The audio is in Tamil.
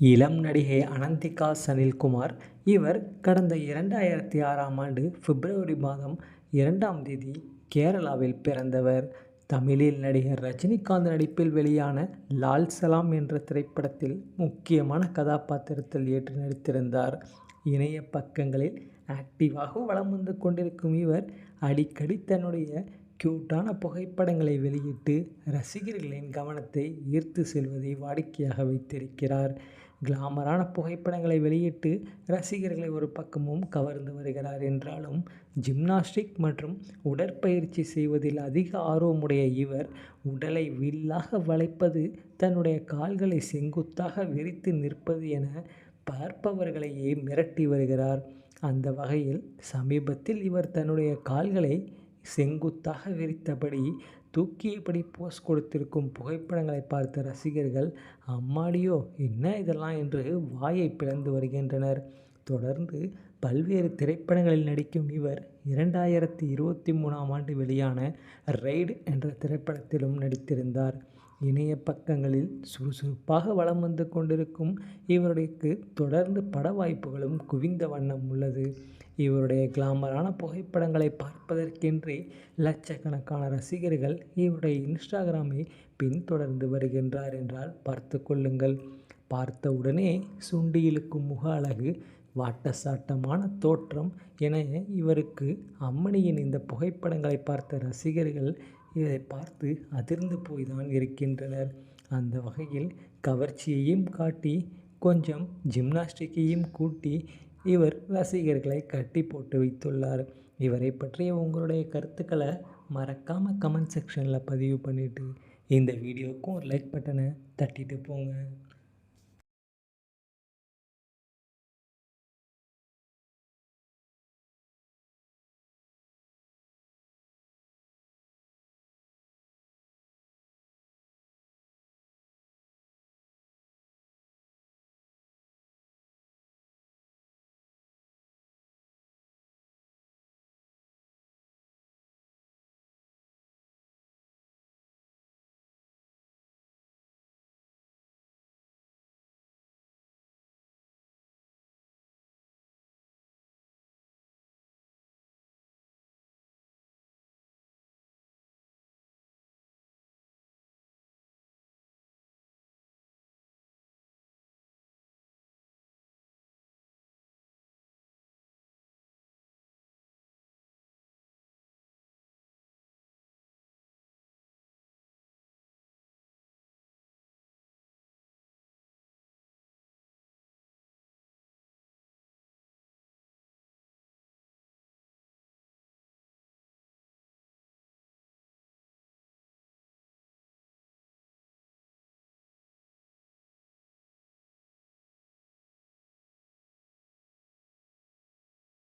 இளம் நடிகை அனந்திகா சனில்குமார் இவர் கடந்த இரண்டாயிரத்தி ஆறாம் ஆண்டு பிப்ரவரி மாதம் இரண்டாம் தேதி கேரளாவில் பிறந்தவர். தமிழில் நடிகர் ரஜினிகாந்த் நடிப்பில் வெளியான லால் சலாம் என்ற திரைப்படத்தில் முக்கியமான கதாபாத்திரத்தில் ஏற்று நடித்திருந்தார். இணைய பக்கங்களில் ஆக்டிவாக வலம் வந்து கொண்டிருக்கும் இவர் அடிக்கடி தன்னுடைய கியூட்டான புகைப்படங்களை வெளியிட்டு ரசிகர்களின் கவனத்தை ஈர்த்து செல்வதை வாடிக்கையாக வைத்திருக்கிறார். கிளாமரான புகைப்படங்களை வெளியிட்டு ரசிகர்களை ஒரு பக்கமும் கவர்ந்து வருகிறார் என்றாலும் ஜிம்னாஸ்டிக் மற்றும் உடற்பயிற்சி செய்வதில் அதிக ஆர்வமுடைய இவர் உடலை வில்லாக வளைப்பது தன்னுடைய கால்களை செங்குத்தாக விரித்து நிற்பது என பார்ப்பவர்களையே மிரட்டி வருகிறார். அந்த வகையில் சமீபத்தில் இவர் தன்னுடைய கால்களை செங்குத்தாக விரித்தபடி தூக்கியபடி போஸ் கொடுத்திருக்கும் புகைப்படங்களை பார்த்த ரசிகர்கள் அம்மாடியோ என்ன இதெல்லாம் என்று வாயை பிளந்து வருகின்றனர். தொடர்ந்து பல்வேறு திரைப்படங்களில் நடிக்கும் இவர் இரண்டாயிரத்தி இருபத்தி மூணாம் ஆண்டு வெளியான ரெய்டு என்ற திரைப்படத்திலும் நடித்திருந்தார். இணைய பக்கங்களில் சுறுசுறுப்பாக வலம் வந்து கொண்டிருக்கும் இவருக்கு தொடர்ந்து பட வாய்ப்புகளும் குவிந்த வண்ணம் உள்ளது. இவருடைய கிளாமரான புகைப்படங்களை பார்ப்பதற்கென்றே லட்சக்கணக்கான ரசிகர்கள் இவருடைய இன்ஸ்டாகிராமை பின்தொடர்ந்து வருகின்றார் என்றால் பார்த்து கொள்ளுங்கள். பார்த்த உடனே சுண்டி இழுக்கும் முக அழகு வாட்டசாட்டமான தோற்றம் என இவருக்கு அம்மணியின் இந்த புகைப்படங்களை பார்த்த ரசிகர்கள் இதை பார்த்து அதிர்ந்து போய் தான் இருக்கின்றனர். அந்த வகையில் கவர்ச்சியையும் காட்டி கொஞ்சம் ஜிம்னாஸ்டிக்கையும் கூட்டி இவர் ரசிகர்களை கட்டி போட்டு வைத்துள்ளார். இவரை பற்றிய உங்களுடைய கருத்துக்களை மறக்காமல் கமெண்ட் செக்ஷனில் பதிவு பண்ணிவிட்டு இந்த வீடியோவுக்கும் ஒரு லைக் பட்டனை தட்டிட்டு போங்க.